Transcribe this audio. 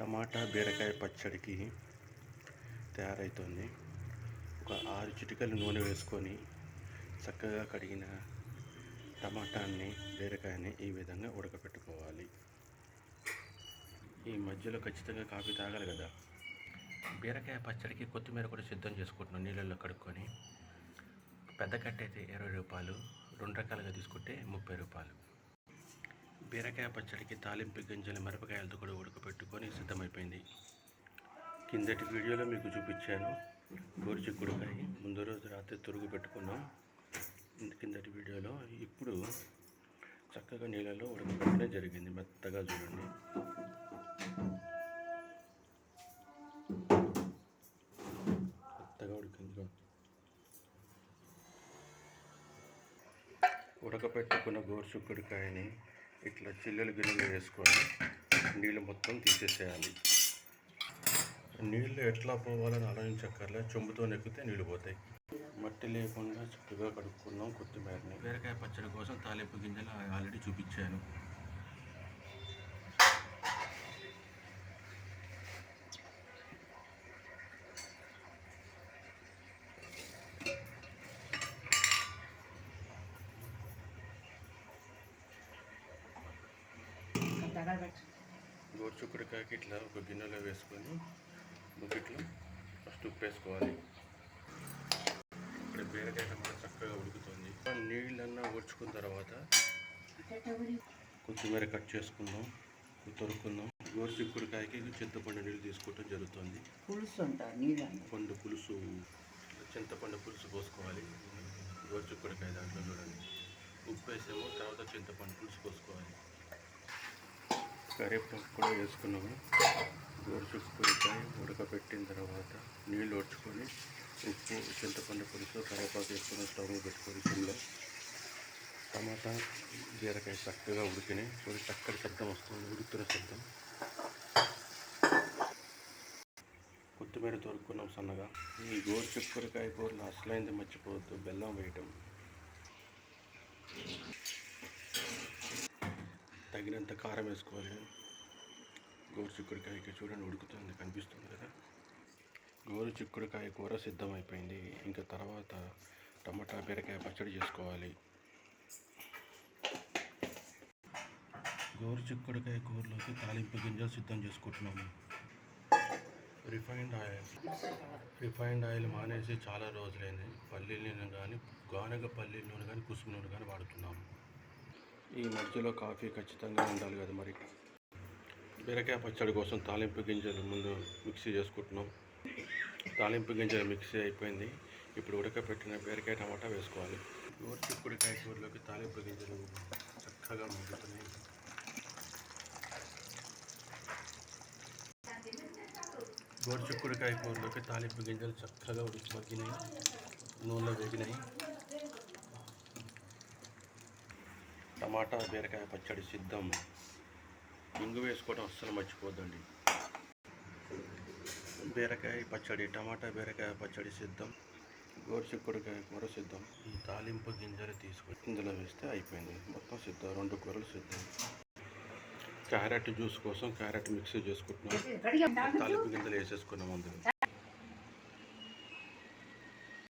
టమాటా బీరకాయ పచ్చడికి తయారవుతుంది ఒక ఆరు చిటికలు నూనె వేసుకొని చక్కగా కడిగిన టమాటాన్ని బీరకాయని ఈ విధంగా ఉడకపెట్టుకోవాలి. ఈ మధ్యలో ఖచ్చితంగా కాఫీ తాగాలి కదా. బీరకాయ పచ్చడికి కొత్తిమీర కూడా సిద్ధం చేసుకుంటున్నాం నీళ్ళల్లో కడుక్కొని. పెద్ద కట్ట అయితే ఇరవై రూపాయలు రెండు రకాలుగా తీసుకుంటే ముప్పై రూపాయలు. బీరకాయ పచ్చడికి తాలింపు గింజలు మిరపకాయలతో కూడా ఉడకపెట్టుకొని సిద్ధమైపోయింది. కిందటి వీడియోలో మీకు చూపించాను. గోరుచిక్కుడుకాయ ముందు రోజు రాత్రి తురుగు పెట్టుకున్నాం. కిందటి వీడియోలో ఇప్పుడు చక్కగా నీళ్ళలో ఉడకబెట్టడం జరిగింది. మెత్తగా చూడండి. మెత్తగా ఉడికింది. ఉడకపెట్టుకున్న గోరుచిక్కుడుకాయని ఇట్లా చిల్లెలు గిన్నెలు వేసుకొని నీళ్ళు మొత్తం తీసేసేయాలి. నీళ్ళు ఎట్లా పోవాలని ఆలోచించక్కర్లే చెంబుతో నెక్కితే నీళ్ళు పోతాయి. మట్టి లేకుండా చక్కగా కడుక్కున్నాం కొత్తిమీరని. బీరకాయ పచ్చడి కోసం తాలింపు గింజలు ఆల్రెడీ చూపించాను. గోరుచుక్కుడికాయకి ఇట్లా ఒక గిన్నెలో వేసుకొని బుకెట్లో ఫస్ట్ ఉప్పు వేసుకోవాలి. ఇక్కడ బీరకాయ టమాటా చక్కగా ఉడుకుతుంది. నీళ్ళన్నా ఉడుచుకున్న తర్వాత కొత్తిమీర కట్ చేసుకుందాం తొరుక్కుందాం. గోరుచిక్కుడికాయకి చింతపండు నీళ్ళు తీసుకోవటం జరుగుతుంది. పులుసు పండు పులుసు చింతపండు పులుసు పోసుకోవాలి. గోరుచిక్కుడికాయ దాంట్లో చూడండి. ఉప్పు వేసాము తర్వాత చింతపండు పులుసు పోసుకోవాలి. కరివేపాకు కూడా వేసుకున్నాము. గోరుచిక్కుడికాయ ఉడకబెట్టిన తర్వాత నీళ్ళు వడ్చుకొని ఉప్పు చింతపండు పులుసు కరివేపాకు వేసుకొని స్టవ్ పెట్టుకొని సిమ్లో. టమాటా జీరకాయ చక్కగా ఉడికినాయి. చూడండి చక్కటి శబ్దం వస్తుంది ఉడుకుతున్న శబ్దం. కొత్తిమీర తోరుకున్నాం సన్నగా. ఈ గోరు చిక్కుడుకాయ కూరలో అసలైంది మర్చిపోవద్దు. బెల్లం వేయటం. తగినంత కారం వేసుకోవాలి. గోరు చిక్కుడుకాయకి చూడండి ఉడుకుతుంది కనిపిస్తుంది కదా. గోరు చిక్కుడుకాయ కూర సిద్ధమైపోయింది. ఇంకా తర్వాత టమాటా బీరకాయ పచ్చడి చేసుకోవాలి. గోరు చిక్కుడుకాయ కూరలోకి తాలింపు గింజలు సిద్ధం చేసుకుంటున్నాము. Refined oil. రిఫైన్డ్ ఆయిల్ మానేసి చాలా రోజులైంది. పల్లీల నూనె కానీ గానగ పల్లీల నూనె కానీ కుసుమ నూనె కానీ వాడుతున్నాము. ఈ మధ్యలో కాఫీ ఖచ్చితంగా ఉండాలి కదా మరి. బీరకాయ పచ్చడి కోసం తాలింపు గింజలు ముందు మిక్సీ చేసుకుంటున్నాం. తాలింపు గింజలు మిక్సీ అయిపోయింది. ఇప్పుడు ఉడకపెట్టిన బీరకాయ టమాటా వేసుకోవాలి. గోరు చిక్కుడుకాయ కూరలోకి తాలింపు గింజలు చక్కగా మగ్గుతున్నాయి. గోరు చిక్కుడుకాయ కూరలోకి తాలింపు గింజలు చక్కగా ఉడికి మగ్గినాయి. నూనెలో వేగినాయి. టమాటా బీరకాయ పచ్చడి సిద్ధం. ఇంగు వేసుకోవడం అస్సలు మర్చిపోద్దండి. బీరకాయ పచ్చడి టమాటా బీరకాయ పచ్చడి సిద్ధం. గోరు చిక్కుడుకాయ కూర సిద్ధం. ఈ తాలింపు గింజలు తీసుకొని ఇందులో వేస్తే అయిపోయింది. మొత్తం సిద్ధం. రెండు కూరలు సిద్ధం. క్యారెట్ జ్యూస్ కోసం క్యారెట్ మిక్సీ చేసుకుంటున్నాం. తాలింపు గింజలు వేసేసుకున్నాం అందులో.